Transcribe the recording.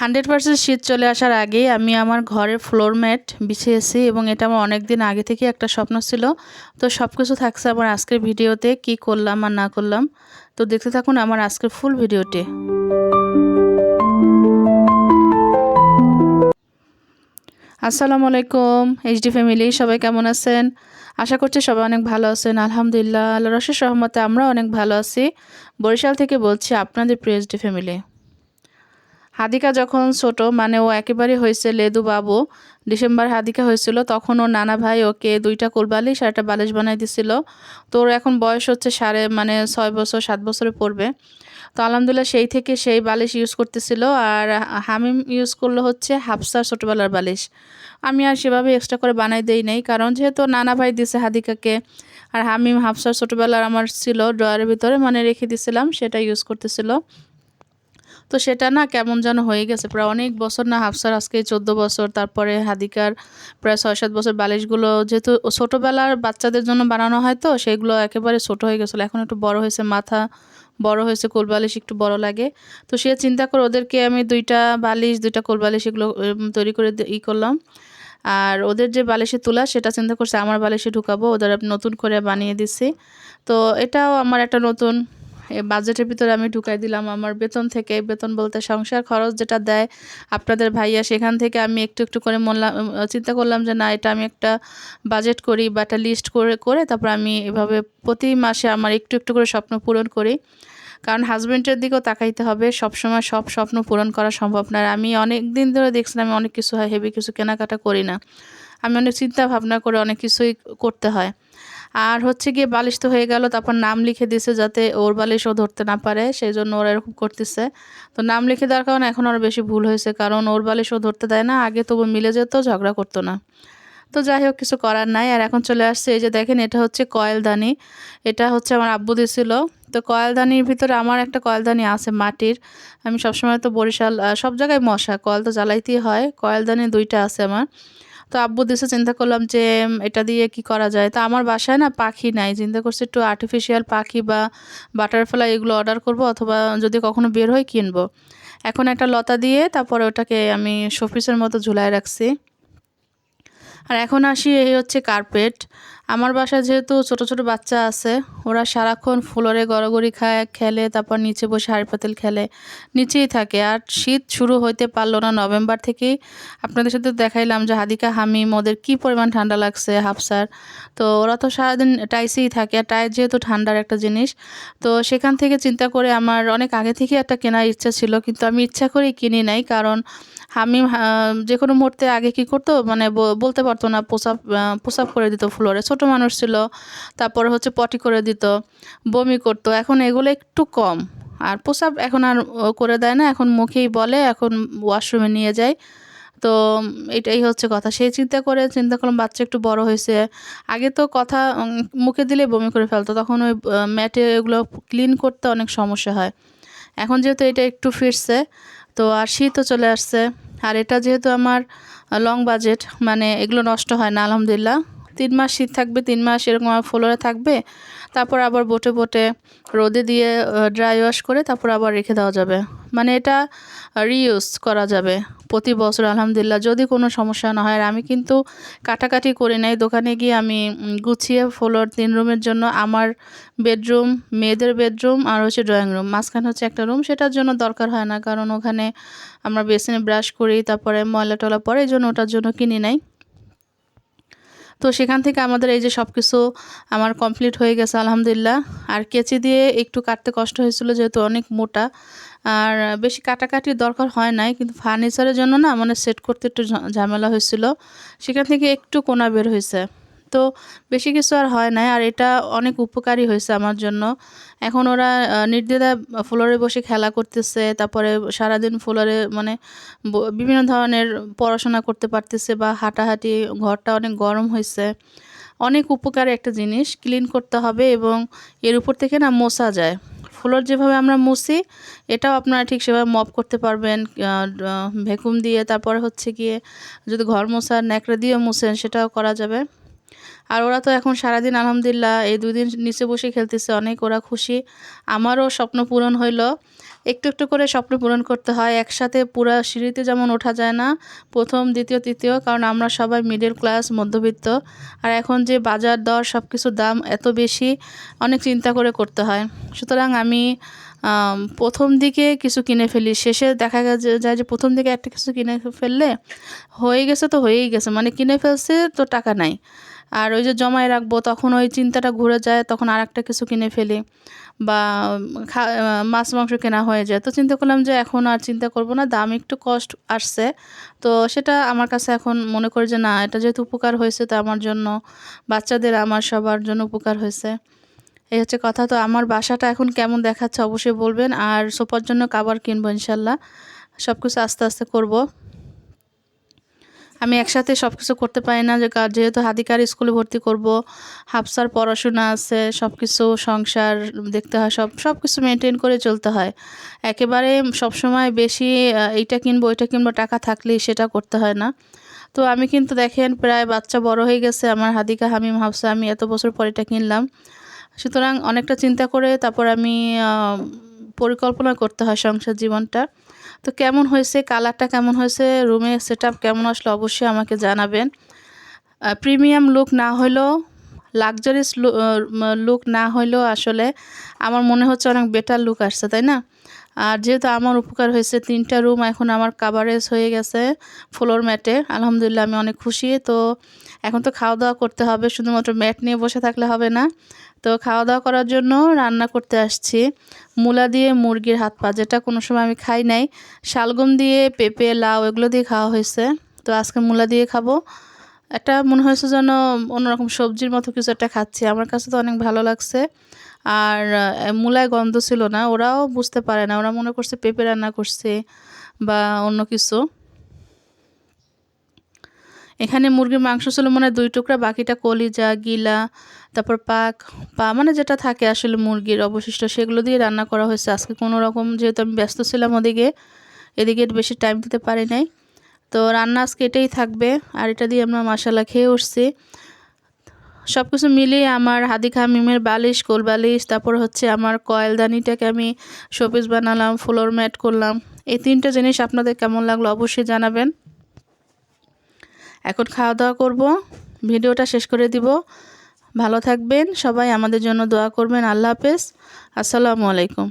Hundred percent শীত চলে আসার আগে আমি আমার ঘরের ফ্লোর ম্যাট বিছিয়েছি এবং এটা আমার অনেক দিন আগে থেকে একটা স্বপ্ন ছিল। তো সব কিছু থাকছে আমার আজকের ভিডিওতে, কি করলাম আর না করলাম। তো দেখতে থাকুন আমার আজকের ফুল ভিডিওটি। আসসালামু আলাইকুম এইচডি ফ্যামিলি সবাই কেমন আছেন? আশা করছি সবাই অনেক ভালো আছেন, আলহামদুলিল্লাহ। আল্লাহ রসের সহমতে আমরা অনেক ভালো আছি। বরিশাল থেকে বলছি আপনাদের প্রিয় এইচডি ফ্যামিলি হাদিকা যখন ছোট মানে ও একেবারে হয়েছে লেদু বাবু, ডিসেম্বর হাদিকা হয়েছিল, তখন ওর নানা ভাই ওকে দুইটা কোলবালিশ আর একটা বালিশ বানাই দিছিল। তো ওর এখন বয়স হচ্ছে সাড়ে মানে ছয় বছর, সাত বছরে পড়বে। তো আলহামদুলিল্লাহ সেই থেকে সেই বালিশ ইউজ করতেছিল, আর হামিম ইউজ করল হচ্ছে হাফসার ছোটোবেলার বালিশ। আমি আর সেভাবে এক্সট্রা করে বানাই দেই নাই, কারণ যেহেতু নানা ভাই দিছে হাদিকাকে, আর হামিম হাফসার ছোটোবেলার আমার ছিল ড্রয়ারের ভিতরে মানে রেখে দিছিলাম, সেটা ইউজ করতেছিল। তো সেটা না কেমন যেন হয়ে গেছে। প্রায় অনেক বছর না হাফসার আজকে চোদ্দ বছর, তারপরে হাদিকার প্রায় ছয় সাত বছর বালিশগুলো যেহেতু ছোটোবেলার বাচ্চাদের জন্য বানানো হয় তো, সেগুলো একেবারে ছোট হয়ে গেছিল। এখন একটু বড় হয়েছে মাথা, বড় হয়েছে কোল বালিশ, একটু বড় লাগে। তো সে চিন্তা করে ওদেরকে আমি দুইটা বালিশ, দুইটা কোল বালিশ এগুলো তৈরি করে ই করলাম। আর ওদের যে বালিশে তোলা, সেটা চিন্তা করছে আমার বালিশে ঢুকাবো, ওদের নতুন করে বানিয়ে দিচ্ছি। তো এটাও আমার একটা নতুন বাজেটের ভিতরে আমি ঢুকাই দিলাম আমার বেতন থেকে। বেতন বলতে সংসার খরচ যেটা দেয় আপনাদের ভাইয়া, সেখান থেকে আমি একটু একটু করে মনলাম চিন্তা করলাম যে না, এটা আমি একটা বাজেট করি বা একটা লিস্ট করে করে তারপর আমি এভাবে প্রতি মাসে আমার একটু একটু করে স্বপ্ন পূরণ করি। কারণ হাজব্যান্ডের দিকেও তাকাইতে হবে, সবসময় সব স্বপ্ন পূরণ করা সম্ভব না। আমি অনেক দিন ধরে দেখছিলাম আমি অনেক কিছু হয় হেভি কিছু কেনাকাটা করি না। আমি অনেক চিন্তা ভাবনা করে অনেক কিছুই করতে হয়। আর হচ্ছে গিয়ে বালিশ তো হয়ে গেল, তারপর নাম লিখে দিছে যাতে ওর বালিশও ধরতে না পারে সেই জন্য ওরা এরকম করতেছে। তো নাম লিখে দেওয়ার কারণে এখন আরও বেশি ভুল হয়েছে, কারণ ওর বালিশও ধরতে দেয় না, আগে তবু মিলে যেত, ঝগড়া করতো না। তো যাই হোক, কিছু করার নাই, আর এখন চলে আসছে, এই যে দেখেন এটা হচ্ছে কয়েলদানি, এটা হচ্ছে আমার আব্বু দিছিল। তো কয়েলদানির ভিতরে আমার একটা কয়েলদানি আছে মাটির, আমি সবসময় তো বরিশাল সব জায়গায় মশা, কয়েল তো জ্বালাইতেই হয় কয়েলদানি দুইটা আছে আমার। তো আব্বু দিসে চিন্তা করলাম যে এটা দিয়ে কি করা যায়? তো আমার বাসায় না পাখি নাই। চিন্তা করছি একটু আর্টিফিশিয়াল পাখি বা বাটারফ্লাই এগুলো অর্ডার করব অথবা যদি কখনো বের হয় কিনবো। এখন একটা লতা দিয়ে তারপরে ওটাকে আমি শোপিসের মতো ঝুলায় রাখছি। আর এখন আসি এই হচ্ছে কার্পেট আমার বাসায় যেহেতু ছোট ছোট বাচ্চা আছে, ওরা সারাক্ষণ ফ্লোরে গড়াগড়ি খায়, খেলে, তারপর নিচে বসে হাড়ি পাতিল খেলে, নিচেই থাকে। আর শীত শুরু হইতে পারল না নভেম্বর থেকেই। আপনাদের সাথে দেখাইলাম যে হাদিকা, হামিম, ওদের কী পরিমাণ ঠান্ডা লাগছে, হাফসার। তো ওরা তো সারাদিন টাইসেই থাকে, আর টাইস যেহেতু ঠান্ডার একটা জিনিস, তো সেখান থেকে চিন্তা করে আমার অনেক আগে থেকে একটা কেনার ইচ্ছা ছিল, কিন্তু আমি ইচ্ছা করেই কিনি নাই, কারণ হামিম যে কোনো মুহূর্তে আগে কি করতো? মানে বলতে পারতো না পোশাক পোশাক করে দিত ফ্লোরে। ছোট মানুষ ছিল, তারপর হচ্ছে পটি করে দিত, বমি করতো। এখন এগুলো একটু কম। আর পোশাক এখন আর করে দেয় না, এখন মুখেই বলে, এখন ওয়াশরুমে নিয়ে যায়। তো এটাই হচ্ছে কথা। সেই চিন্তা করে, চিন্তা করলাম বাচ্চা একটু বড় হয়েছে। আগে তো কথা মুখে দিলে বমি করে ফেলতো। তখন ওই ম্যাটে এগুলো ক্লিন করতে অনেক সমস্যা হয়। এখন যেহেতু এটা একটু ফিরছে, তো আর শীতও চলে আসছে। আর এটা যেহেতু আমার লং বাজেট মানে এগুলো নষ্ট হয় না, আলহামদুলিল্লাহ। তিন মাস শীত থাকবে, তিন মাস এরকম আমার ফ্লোরে থাকবে। তারপর আবার বোটে বোটে রোদে দিয়ে ড্রাই ওয়াশ করে তারপর আবার রেখে দেওয়া যাবে। মানে এটা রিইউজ করা যাবে প্রতি বছর, আলহামদুলিল্লাহ। যদি কোনো সমস্যা না হয়, আর আমি কিন্তু কাটাকাটি করি নাই, দোকানে গিয়ে আমি গুছিয়ে ফ্লোর তিন রুমের জন্য আমার বেডরুম, মেয়েদের বেডরুম আর হচ্ছে ড্রয়িং রুম মাঝখানে হচ্ছে একটা রুম সেটার জন্য দরকার হয় না। কারণ ওখানে আমরা বেসিনে ব্রাশ করি, তারপরে ময়লা টলা পরে, এই জন্য ওটার জন্য কিনি নাই। তো সেখান থেকে আমাদের এই যে সব কিছু আমার কমপ্লিট হয়ে গেছে, আলহামদুলিল্লাহ। আর কেঁচি দিয়ে একটু কাটতে কষ্ট হয়েছিল যেহেতু অনেক মোটা। আর বেশি কাটাকাটির দরকার হয় নাই, কিন্তু ফার্নিচারের জন্য না মানে সেট করতে একটু ঝামেলা হয়েছিল। সেখান থেকে একটু কোনা বের হয়েছে। তো বেশি কিছু আর হয় নাই। আর এটা অনেক উপকারী হয়েছে আমার জন্য। এখন ওরা নির্দ্বিধায় ফ্লোরে বসে খেলা করতেছে, তারপরে সারাদিন ফ্লোরে মানে বিভিন্ন ধরনের পড়াশোনা করতে পারতেছে বা হাঁটাহাঁটি, ঘরটা অনেক গরম হয়েছে। অনেক উপকারী একটা জিনিস, ক্লিন করতে হবে এবং এর উপর থেকে না মোছা যায়। ফ্লোর যেভাবে আমরা মুছি, এটাও আপনারা ঠিক সেভাবে মপ করতে পারবেন ভ্যাকুম দিয়ে। তারপরে হচ্ছে গিয়ে যদি ঘর মোছার ন্যাকড়া দিয়েও মুছেন, সেটাও করা যাবে। আর ওরা তো এখন সারাদিন, আলহামদুলিল্লাহ, এই দুই দিন নিচে বসে খেলতেছে, অনেক ওরা খুশি। আমারও স্বপ্ন পূরণ হইল। একটু একটু করে স্বপ্ন পূরণ করতে হয়। একসাথে পুরো সিঁড়িতে যেমন ওঠা যায় না, প্রথম, দ্বিতীয়, তৃতীয়, কারণ আমরা সবাই মিডল ক্লাস মধ্যবিত্ত। আর এখন যে বাজার দর সব কিছুর দাম এত বেশি, অনেক চিন্তা করে করতে হয়। সুতরাং আমি প্রথম দিকে কিছু কিনে ফেলি। শেষে দেখা যায় যে প্রথম দিকে একটা কিছু কিনে ফেললে, হয়ে গেছে তো হয়েই গেছে। মানে কিনে ফেলছে তো টাকা নাই। আর ওই যে জমায় রাখব, তখন ওই চিন্তাটা ঘুরে যায়, তখন আর একটা কিছু কিনে ফেলি বা মাছ মাংস কেনা হয়ে যায়। তো চিন্তা করলাম যে এখন আর চিন্তা করব না, দাম একটু কষ্ট আসছে। তো সেটা আমার কাছে এখন মনে করি যে না, এটা যেহেতু উপকার হয়েছে তো আমার জন্য, বাচ্চাদের আমার সবার জন্য উপকার হয়েছে। এই হচ্ছে কথা। তো আমার বাসাটা এখন কেমন দেখাচ্ছে অবশ্যই বলবেন, আর সোপার জন্য কাবার কিনবো ইনশাল্লাহ। সব কিছু আস্তে আস্তে করব। আমি একসাথে সব কিছু করতে পারি না, যে যেহেতু হাদিকার স্কুলে ভর্তি করব, হাফসার পড়াশোনা আছে সব কিছু সংসার দেখতে হয়, সব সব কিছু মেনটেন করে চলতে হয়। একেবারে সবসময় বেশি এইটা কিনবো, ওইটা কিনবো, টাকা থাকলেই সেটা করতে হয় না। তো আমি কিন্তু দেখেন প্রায় বাচ্চা বড় হয়ে গেছে, আমার হাদিকা হামিম হাফসা, আমি এত বছর পর এটা কিনলাম। সুতরাং অনেকটা চিন্তা করে তারপর আমি পরিকল্পনা করতে হয় সংসার জীবনটা। তো কেমন হয়েছে? কালারটা কেমন হয়েছে? রুমে সেট কেমন আসলো? অবশ্যই আমাকে জানাবেন। প্রিমিয়াম লুক না হলেও লাক্সারিস লুক না হলেও আসলে আমার মনে হচ্ছে অনেক বেটার লুক আসছে, তাই না? আর যেহেতু আমার উপকার হয়েছে তিনটা রুম এখন আমার কাভারেজ হয়ে গেছে ফ্লোর ম্যাটে আলহামদুলিল্লাহ আমি অনেক খুশি। তো এখন তো খাওয়া দাওয়া করতে হবে, শুধুমাত্র ম্যাট নিয়ে বসে থাকলে হবে না। তো খাওয়া দাওয়া করার জন্য রান্না করতে আসছি। মূলা দিয়ে মুরগির হাত পা, যেটা কোনো সময় আমি খাই নাই। শালগম দিয়ে পেঁপে, লাউ, এগুলো দিয়ে খাওয়া হয়েছে। তো আজকে মূলা দিয়ে খাব। একটা মনে হয়েছে যেন অন্যরকম সবজির মতো কিছু একটা খাচ্ছি। আমার কাছে তো অনেক ভালো লাগছে। আর মূলায় গন্ধ ছিল না, ওরাও বুঝতে পারে না। ওরা মনে করছে পেঁপে রান্না করছে বা অন্য কিছু। এখানে মুরগির মাংস ছিল মানে দুই টুকরা, বাকিটা কলিজা, গিলা, তারপর পাক, পা মানে যেটা থাকে আসলে মুরগির অবশিষ্ট, সেগুলো দিয়ে রান্না করা হয়েছে। আজকে কোনো রকম যেহেতু আমি ব্যস্ত ছিলাম ওদিকে, এদিকে বেশি টাইম দিতে পারি নাই। তো রান্না আজকে এটাই থাকবে, আর এটা দিয়ে আমরা মশালা খেয়ে উঠছি। সব কিছু মিলিয়ে আমার হাদিকা মিমের বালিশ, কোল বালিশ, তারপর হচ্ছে আমার কয়েলদানিটাকে আমি শোপিস বানালাম, ফ্লোর ম্যাট করলাম। এই তিনটা জিনিস আপনাদের কেমন লাগল অবশ্যই জানাবেন। এখন খাওয়া দাওয়া করব, ভিডিওটা শেষ করে দিব। ভালো থাকবেন, সবাই আমাদের জন্য দোয়া করবেন, আল্লাহ হাফেজ। আসসালামু আলাইকুম।